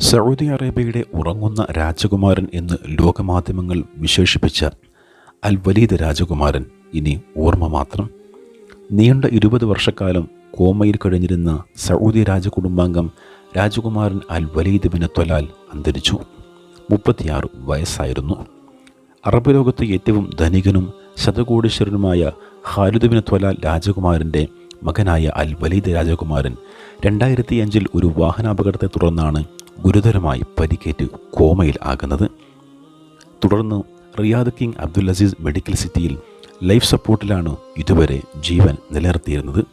Saudi അറേബ്യയുടെ ഉറങ്ങുന്ന രാജകുമാരൻ എന്ന് ലോകമാധ്യമങ്ങൾ വിശേഷിപ്പിച്ച അൽ വലീദ് രാജകുമാരൻ ഇനി ഓർമ്മ മാത്രം. നീണ്ട ഇരുപത് വർഷക്കാലം കോമയിൽ കഴിഞ്ഞിരുന്ന സൗദി രാജകുടുംബാംഗം രാജകുമാരൻ അൽ വലീദ് ബിൻ തൊലാൽ അന്തരിച്ചു. മുപ്പത്തിയാറ് വയസ്സായിരുന്നു. അറബ് ലോകത്ത് ഏറ്റവും ധനികനും ശതകോടീശ്വരനുമായ ഖാലിദ് ബിൻ ത്വലാൽ രാജകുമാരന്റെ മകനായ അൽ വലീദ് രാജകുമാരൻ രണ്ടായിരത്തി അഞ്ചിൽ ഒരു വാഹനാപകടത്തെ തുടർന്നാണ് ഗുരുതരമായി പരിക്കേറ്റ് കോമയിൽ ആകുന്നത്. തുടർന്ന് Riyadh King Abdul Aziz Medical സിറ്റിയിൽ ലൈഫ് സപ്പോർട്ടിലാണ് ഇതുവരെ ജീവൻ നിലനിർത്തിയിരുന്നത്.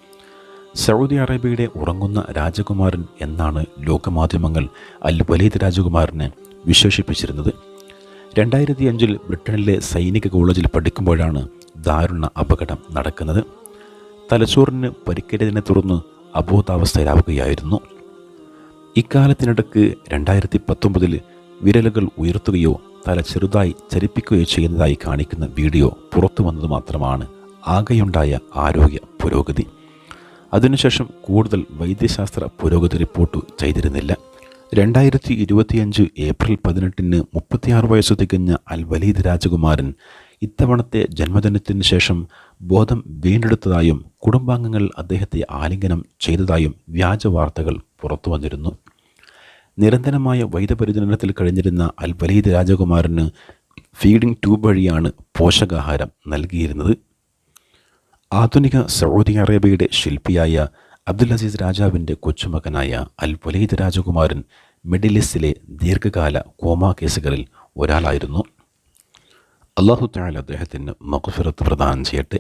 സൗദി അറേബ്യയുടെ ഉറങ്ങുന്ന രാജകുമാരൻ എന്നാണ് ലോകമാധ്യമങ്ങൾ അൽ വലീദ് രാജകുമാരനെ വിശേഷിപ്പിച്ചിരുന്നത്. രണ്ടായിരത്തി അഞ്ചിൽ ബ്രിട്ടനിലെ സൈനിക കോളേജിൽ പഠിക്കുമ്പോഴാണ് ദാരുണ അപകടം നടക്കുന്നത്. തലച്ചോറിന് പരിക്കേറ്റതിനെ തുടർന്ന് അബോധാവസ്ഥയിലാവുകയായിരുന്നു. ഇക്കാലത്തിനിടക്ക് രണ്ടായിരത്തി പത്തൊമ്പതിൽ വിരലുകൾ ഉയർത്തുകയോ തല ചെറുതായി ചലിപ്പിക്കുകയോ ചെയ്യുന്നതായി കാണിക്കുന്ന വീഡിയോ പുറത്തു വന്നത് മാത്രമാണ് ആകെയുണ്ടായ ആരോഗ്യ പുരോഗതി. അതിനുശേഷം കൂടുതൽ വൈദ്യശാസ്ത്ര പുരോഗതി റിപ്പോർട്ട് ചെയ്തിരുന്നില്ല. രണ്ടായിരത്തി ഇരുപത്തിയഞ്ച് ഏപ്രിൽ പതിനെട്ടിന് മുപ്പത്തിയാറ് വയസ്സ് തികഞ്ഞ അൽ വലീദ് രാജകുമാരൻ ഇത്തവണത്തെ ജന്മദിനത്തിന് ശേഷം ബോധം വീണ്ടെടുത്തതായും കുടുംബാംഗങ്ങൾ അദ്ദേഹത്തെ ആലിംഗനം ചെയ്തതായും വ്യാജ വാർത്തകൾ പുറത്തു വന്നിരുന്നു. നിരന്തരമായ വൈദ്യപരിചരണത്തിൽ കഴിഞ്ഞിരുന്ന അൽ വലീദ് രാജകുമാരന് ഫീഡിംഗ് ട്യൂബ് വഴിയാണ് പോഷകാഹാരം നൽകിയിരുന്നത്. ആധുനിക സൗദി അറേബ്യയുടെ ശില്പിയായ അബ്ദുൽ അസീസ് രാജാവിന്റെ കൊച്ചുമകനായ അൽ വലീദ് രാജകുമാരൻ മിഡിൽ ഈസ്റ്റിലെ ദീർഘകാല കോമാ കേസുകളിൽ ഒരാളായിരുന്നു. അള്ളാഹു താൽ അദ്ദേഹത്തിന് മകുഫിറത്ത് പ്രദാനം ചെയ്യട്ടെ.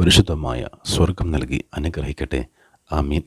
പരിശുദ്ധമായ സ്വർഗം നൽകി അനുഗ്രഹിക്കട്ടെ. ആമീൻ.